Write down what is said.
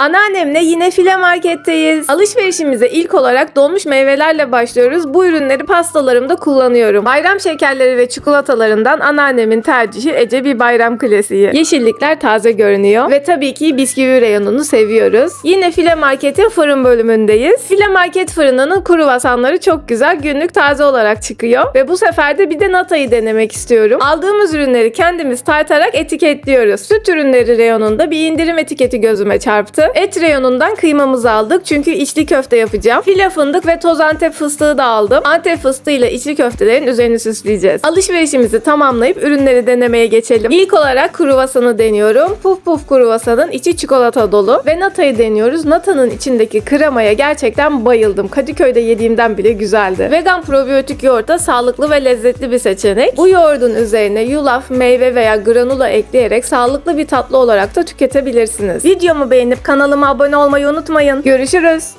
Anneannemle yine file marketteyiz. Alışverişimize ilk olarak donmuş meyvelerle başlıyoruz. Bu ürünleri pastalarımda kullanıyorum. Bayram şekerleri ve çikolatalarından anneannemin tercihi Ece bir bayram klasiği. Yeşillikler taze görünüyor ve tabii ki bisküvi reyonunu seviyoruz. Yine file marketin fırın bölümündeyiz. File market fırınının kruvasanları çok güzel günlük taze olarak çıkıyor ve bu sefer de bir de natayı denemek istiyorum. Aldığımız ürünleri kendimiz tartarak etiketliyoruz. Süt ürünleri reyonunda bir indirim etiketi gözüme çarptı. Et reyonundan kıymamızı aldık çünkü içli köfte yapacağım. File fındık ve toz antep fıstığı da aldım. Antep fıstığıyla içli köftelerin üzerini süsleyeceğiz. Alışverişimizi tamamlayıp ürünleri denemeye geçelim. İlk olarak kruvasanı deniyorum. Puf puf kruvasanın içi çikolata dolu ve natayı deniyoruz. Nata'nın içindeki kremaya gerçekten bayıldım. Kadıköy'de yediğimden bile güzeldi. Vegan probiyotik yoğurt da sağlıklı ve lezzetli bir seçenek. Bu yoğurdun üzerine yulaf, meyve veya granula ekleyerek sağlıklı bir tatlı olarak da tüketebilirsiniz. Videomu beğenip kanalıma abone olmayı unutmayın. Görüşürüz.